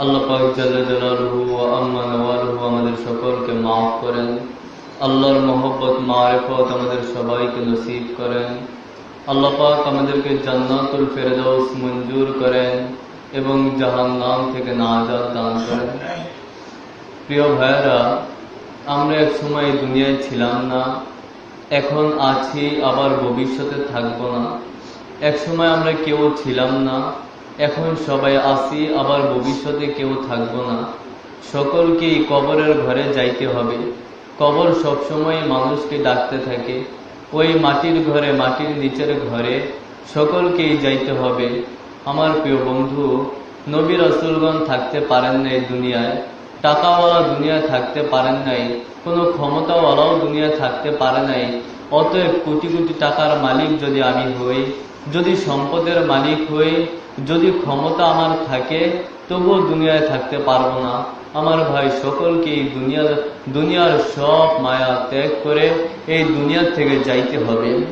আল্লাহ পাক জাল্লা জালালুহু আম্মা নওয়ালুহু আমাদের সকলকে মাফ করেন। আল্লাহর মহব্বত মারিফত আমাদের সবাইকে নসিব করেন। আল্লাহ পাক আমাদেরকে জান্নাতুল ফেরদৌস মঞ্জুর করেন এবং জাহান্নাম থেকে নাজাত দান করেন। প্রিয় ভাইয়েরা, আমরা এক সময় দুনিয়ায় ছিলাম না, এখন আছি, আবার ভবিষ্যতে থাকব না। এক সময় আমরা কেউ ছিলাম না এখন সবাই আসি আবার ভবিষ্যতে কেউ থাকব না। সকলকেই কবরের ঘরে যাইতে হবে। কবর সবসময় মানুষকে ডাকতে থাকে। ওই মাটির ঘরে, মাটির নিচের ঘরে সকলকেই যাইতে হবে। আমার প্রিয় বন্ধু, নবী রসুলগণ থাকতে পারেন না এই দুনিয়ায়, টাকাওয়ালা দুনিয়া থাকতে পারেন নাই, কোনো ক্ষমতাওয়ালাও দুনিয়া থাকতে পারে নাই। অতএব কোটি কোটি টাকার মালিক যদি আমি হই, যদি সম্পদের মালিক হই যদি ক্ষমতা আমার থাকে, তবুও দুনিয়ায় থাকতে পারব না। আমার ভাই সকলকে এই দুনিয়ার দুনিয়ার সব মায়া ত্যাগ করে এই দুনিয়ার থেকে যাইতে হবে।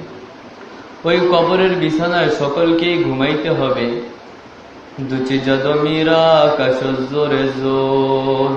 ওই কবরের বিছানায় সকলকেই ঘুমাইতে হবে। দুচি যদমীরা কাশজোরে জোর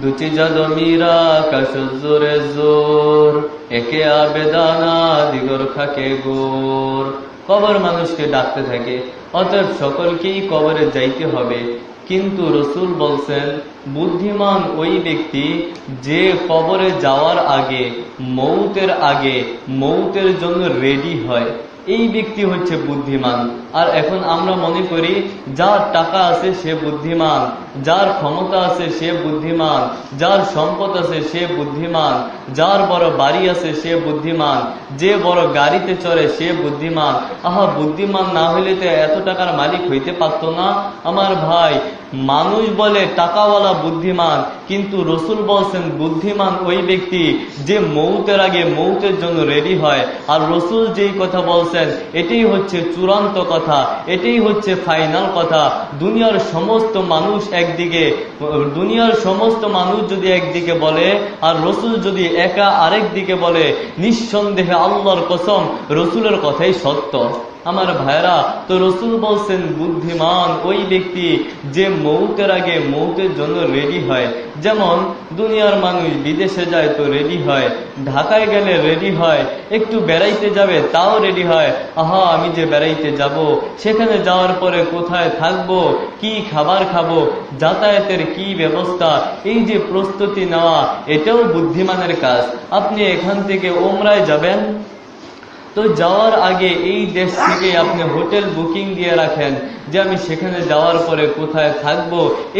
দুচি যদমীরা কাশজোরে জোর। একে আবেদানা, দিগর খাকে গোর। কবর মানুষকে ডাকতে থাকে। অতএব সকলকেই কবরে যাইতে হবে। কিন্তু রসুল বলছেন বুদ্ধিমান ওই ব্যক্তি যে কবরে যাওয়ার আগে, মৌতের আগে, মৌতের জন্য রেডি হয়। এই ব্যক্তি হচ্ছে বুদ্ধিমান। আর এখন আমরা মনে করি, যার টাকা আছে সে বুদ্ধিমান, যার ক্ষমতা আছে সে বুদ্ধিমান, যার সম্পদ আছে সে বুদ্ধিমান, যার বড় বাড়ি আছে সে বুদ্ধিমান, যে বড় গাড়িতে চড়ে সে বুদ্ধিমান। আহা, বুদ্ধিমান না হইলে তো এত টাকার মালিক হইতে পারত না। আমার ভাই মানুষ বলে টাকাওয়ালা বুদ্ধিমান, কিন্তু রসুল বলছেন বুদ্ধিমান ওই ব্যক্তি যে মৌতের আগে মৌতের জন্য রেডি হয়। আর রসুল যেই কথা বলছেন, এটাই হচ্ছে চূড়ান্ত কথা, এটাই হচ্ছে ফাইনাল কথা। দুনিয়ার সমস্ত মানুষ একদিকে, দুনিয়ার সমস্ত মানুষ যদি একদিকে বলে, আর রসুল যদি একা আরেক দিকে বলে, নিঃসন্দেহে আল্লাহর কসম, রসুলের কথাই সত্য। আমার ভাইরা তো রসুল বলছেন, বুদ্ধিমান ওই ব্যক্তি যে মৌতের আগে মৌতের জন্য রেডি হয়। যেমন, দুনিয়ার মানুষ বিদেশে যায় তো রেডি হয়, ঢাকায় গেলে রেডি হয়, একটু বেড়াইতে যাবে তাও রেডি হয়। আহা, আমি যে বেড়াইতে যাব, সেখানে যাওয়ার পরে কোথায় থাকব, কি খাবার খাব, যাতায়াতের কি ব্যবস্থা, এই যে প্রস্তুতি নেওয়া, এটাও বুদ্ধিমানের কাজ। আপনি এখান থেকে ওমরায় যাবেন? তো যাওয়ার আগে এই দেশ থেকে আপনি হোটেল বুকিং দিয়ে রাখেন যে আমি সেখানে যাওয়ার পরে কোথায় থাকব।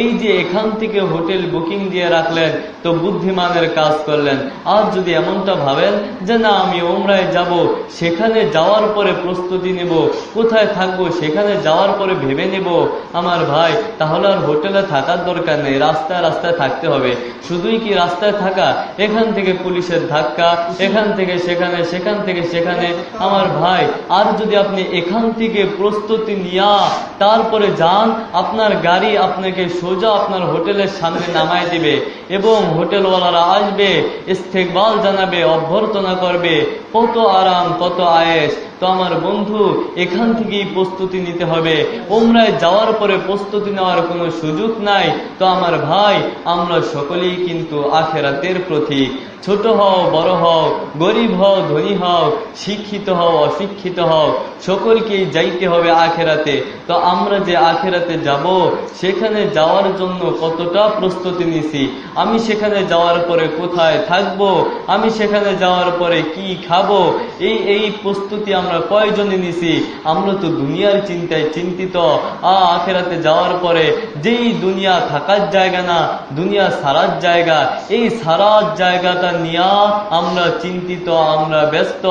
এই যে এখান থেকে হোটেল বুকিং দিয়ে রাখলেন, তো বুদ্ধিমানের কাজ করলেন। আর যদি এমনটা ভাবেন যে না, আমি ওমরায় যাব, সেখানে যাওয়ার পরে প্রস্তুতি নেব, কোথায় থাকব, সেখানে যাওয়ার পরে ভেবে নেব, আমার ভাই, তাহলে আর হোটেলে থাকার দরকার নেই, রাস্তায় রাস্তায় থাকতে হবে। শুধুই কি রাস্তায় থাকা? এখান থেকে পুলিশের ধাক্কা, এখান থেকে সেখানে, সেখান থেকে সেখানে আমার ভাই আর যদি আপনি এখান থেকে প্রস্তুতি নিয়া তারপরে যান, আপনার গাড়ি আপনাকে সোজা আপনার হোটেলের সামনে নামায় দিবে এবং হোটেলওয়ালারা আসবে, ইস্তেকবাল জানাবে, অভ্যর্থনা করবে, কত আরাম, কত আয়েস তো আমার বন্ধু, এখান থেকেই প্রস্তুতি নিতে হবে। ওমরায় যাওয়ার পরে প্রস্তুতি নেওয়ার কোনো সুযোগ নাই। তো আমার ভাই, আমরা সকলেই কিন্তু আখেরাতের প্রতীক। ছোট হও, বড় হও, গরিব হও, ধনী হও, শিক্ষিত হও, অশিক্ষিত হও, সকলকেই যাইতে হবে আখেরাতে। তো আমরা যে আখেরাতে যাব, সেখানে যাওয়ার জন্য কতটা প্রস্তুতি নিছি? আমি সেখানে যাওয়ার পরে কোথায় থাকব? আমি সেখানে যাওয়ার পরে কি খাব? এই এই প্রস্তুতি আমরা কয়জনে নিছি? আমরা তো দুনিয়ার চিন্তায় চিন্তিত। আখেরাতে যাওয়ার পরে যেই দুনিয়া থাকার জায়গা না, দুনিয়া সারার জায়গা, এই সারার জায়গাটা নিয়া আমরা চিন্তিত, আমরা ব্যস্ত।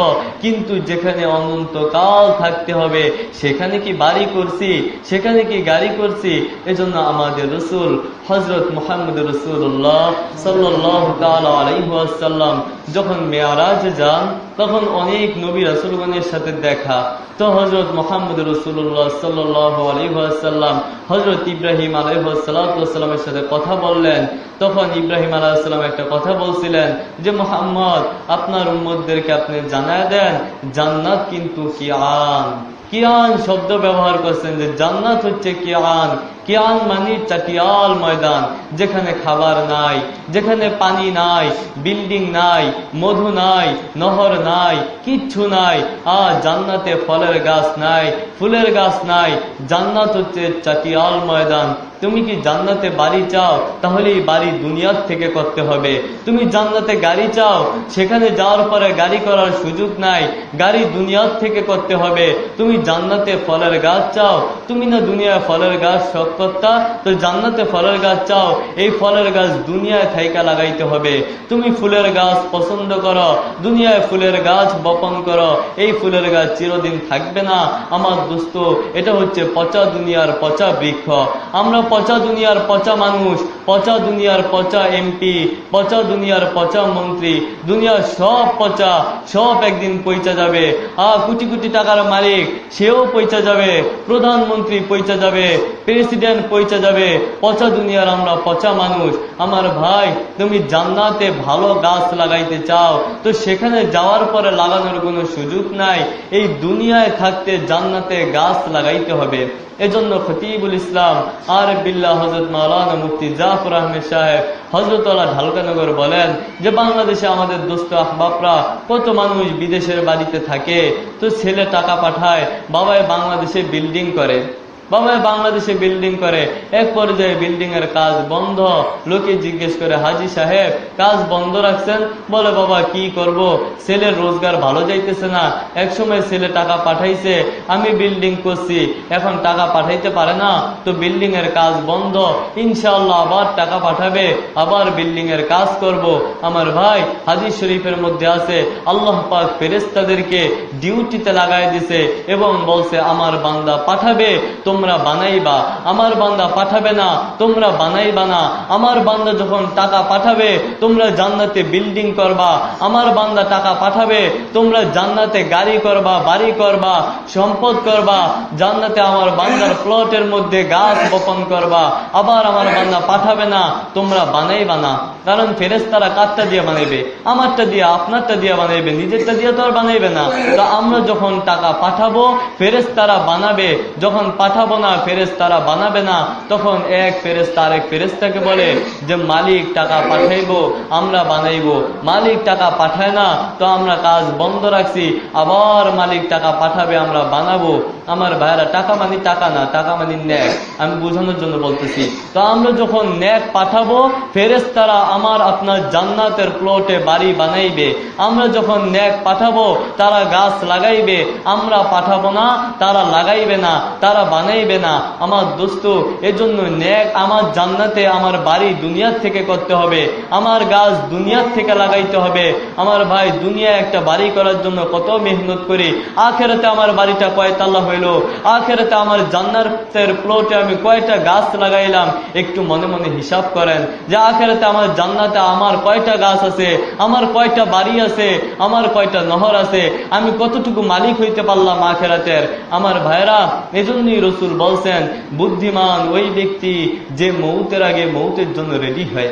কিন্তু যেখানে অনন্তকাল থাকতে হবে, সেখানে কি বাড়ি করছি? সেখানে কি গাড়ি করছি? এজন্য আমাদের রসুল হজরত মোহাম্মদ রসুল্লাহ সাল্লাহ তাল আলাইসাল্লাম যখন মেয়ারাজে যান তখন অনেক নবী রাসুলগণের সাথে দেখা। তো হজরত মোহাম্মদ রসুল্লাহ সাল্লাহ আলহাসাল্লাম হজরত ইব্রাহিম আলহাসাল্লামের সাথে কথা বললেন। তখন ইব্রাহিম আলাহিসাল্লাম একটা কথা বলছিলেন যে, মোহাম্মদ, আপনার উম্মদদেরকে আপনি জানায় দেন, জান্নাত কিন্তু কি আন কিয়ান শব্দ ব্যবহার করছেন যে জান্নাত হচ্ছে কিয়ান। কিয়ান মানির চাটিয়াল ময়দান, যেখানে খাবার নাই, যেখানে পানি নাই, বিল্ডিং নাই, মধু নাই, নহর নাই, কিচ্ছু নাই, আর জান্নাতে ফলের গাছ নাই, ফুলের গাছ নাই। জান্নাত হচ্ছে চাটিয়াল ময়দান তুমি কি জান্নাতে বাড়ি চাও? তাহলে এই বাড়ি দুনিয়ার থেকে করতে হবে। তুমি জান্নাতে গাড়ি চাও? সেখানে যাওয়ার পরে গাড়ি করার সুযোগ নাই। গাড়ি দুনিয়ার থেকে করতে হবে। তুমি জান্নাতে ফলের গাছ চাও? তুমি না দুনিয়ায় ফলের গাছ শখ করতা তো জান্নাতে ফলের গাছ চাও। এই ফলের গাছ দুনিয়ায় থাইকা লাগাইতে হবে। তুমি ফুলের গাছ পছন্দ করো। দুনিয়ায় ফুলের গাছ বপন করো। এই ফুলের গাছ চিরদিন থাকবে না। আমার দোস্ত, এটা হচ্ছে পচা দুনিয়ার পচা বৃক্ষ। আমরা পচা দুনিয়ার পচা মানুষ, পচা দুনিয়ার পচা এমপি, পচা দুনিয়ার পচা মন্ত্রী, দুনিয়ার সব পচা, সব একদিন পয়চা যাবে। আর কোটি কোটি টাকার মালিক, সেও পয়সা যাবে, প্রধানমন্ত্রী পয়সা যাবে, প্রেসিডেন্ট পয়সা যাবে, পচা দুনিয়ার আমরা পচা মানুষ। আমার ভাই, তুমি জান্নাতে ভালো গাছ লাগাইতে চাও, তো সেখানে যাওয়ার পরে লাগানোর কোনো সুযোগ নাই। এই দুনিয়ায় থাকতে জান্নাতে গাছ লাগাইতে হবে। এজন্য খতিবুল ইসলাম আর বিল্লাহ হজরত মাওলানা মুফতি জাফর আহমেদ সাহেব হজরতলা ঢালকানগর বলেন যে, বাংলাদেশে আমাদের দোস্ত আহবাবরা কত মানুষ বিদেশের বাড়িতে থাকে, তো ছেলে টাকা পাঠায় বাবায় বাংলাদেশে বিল্ডিং করে। বাংলাদেশে বিল্ডিং করে। এক পর্যায়ে বিল্ডিং এর কাজ বন্ধ। লোকে জিজ্ঞেস করে, হাজি সাহেব, কাজ বন্ধ রাখছেন? বলে, বাবা, কি করব? ছেলের রোজগার ভালো যাইতেছে না। এক সময় ছেলে টাকা পাঠাইছে, আমি বিল্ডিং করছি। এখন টাকা পাঠাইতে পারে না। তো বিল্ডিং এর কাজ বন্ধ। ইনশাআল্লাহ আবার টাকা পাঠাবে। আবার বিল্ডিং এর কাজ করব। আমার ভাই হাজি শরীফের মধ্যে আছে। আল্লাহ পাক ফেরেস্তাদেরকে ডিউটিতে লাগাই দিছে এবং বলছে, আমার বান্দা পাঠাবে। তোমরা বানাইবা, আমার বান্দা পাঠাবে না, তোমরা বানাইবা না। আমার বান্দা যখন টাকা পাঠাবে, তোমরা জান্নাতে বিল্ডিং করবা। আমার বান্দা টাকা পাঠাবে, তোমরা জান্নাতে গাড়ি করবা, বাড়ি করবা, সম্পদ করবা। জান্নাতে আমার বান্দার প্লটের মধ্যে গাছ বপন করবা। আবার আমার বান্দা পাঠাবে না, তোমরা বানাইবা না। কারণ ফেরেস্তারা কারটা দিয়ে বানাইবে? আমারটা দিয়ে, আপনারটা দিয়ে বানাইবে, নিজেরটা দিয়ে তো আর বানাইবে না। তো আমরা যখন টাকা পাঠাবো ফেরেস্তারা বানাবে, যখন পাঠাবো না ফেরেস্তারা বানাবে না। তখন এক ফেরেস্তা আরেক ফেরেস্তাকে বলে যে, মালিক টাকা পাঠাইবো, আমরা বানাইবো। মালিক টাকা পাঠায় না, তো আমরা কাজ বন্ধ রাখছি। আবার মালিক টাকা পাঠাবে, আমরা বানাবো। আমার ভাইরা টাকা মানি টাকা না, টাকা মানি ন্যাক। আমি বোঝানোর জন্য বলতেছি। তো আমরা যখন ন্যাক পাঠাবো ফেরেস্তারা আমার আপনার জান্নাতের প্লটে বাড়ি বানাইবে। আমরা যখন ন্যাক পাঠাবো, তারা গাছ লাগাইবে। আমরা পাঠাবো না, তারা লাগাইবে না, তারা বানাইবে না। আমার দোস্ত, এজন্য ন্যাক আমার জান্নাতে আমার বাড়ি দুনিয়ার থেকে করতে হবে। আমার গাছ দুনিয়ার থেকে লাগাইতে হবে। আমার ভাই দুনিয়া একটা বাড়ি করার জন্য কত মেহনত করি। আখেরাতে আমার বাড়িটা কয়তাল্লা হইল? আখেরাতে আমার জান্নাতের প্লটে আমি কয়টা গাছ লাগাইলাম? একটু মনে মনে হিসাব করেন যে আখেরাতে আমার জান্নাতে আমার কয়টা গাছ আছে? আমার কয়টা বাড়ি আছে? আমার কয়টা নহর আছে? আমি কতটুকু মালিক হইতে পারলাম আখেরাতের? আমার ভাইরা এজন্যই রসুল বলছেন বুদ্ধিমান ওই ব্যক্তি যে মৌতের আগে মৌতের জন্য রেডি হয়।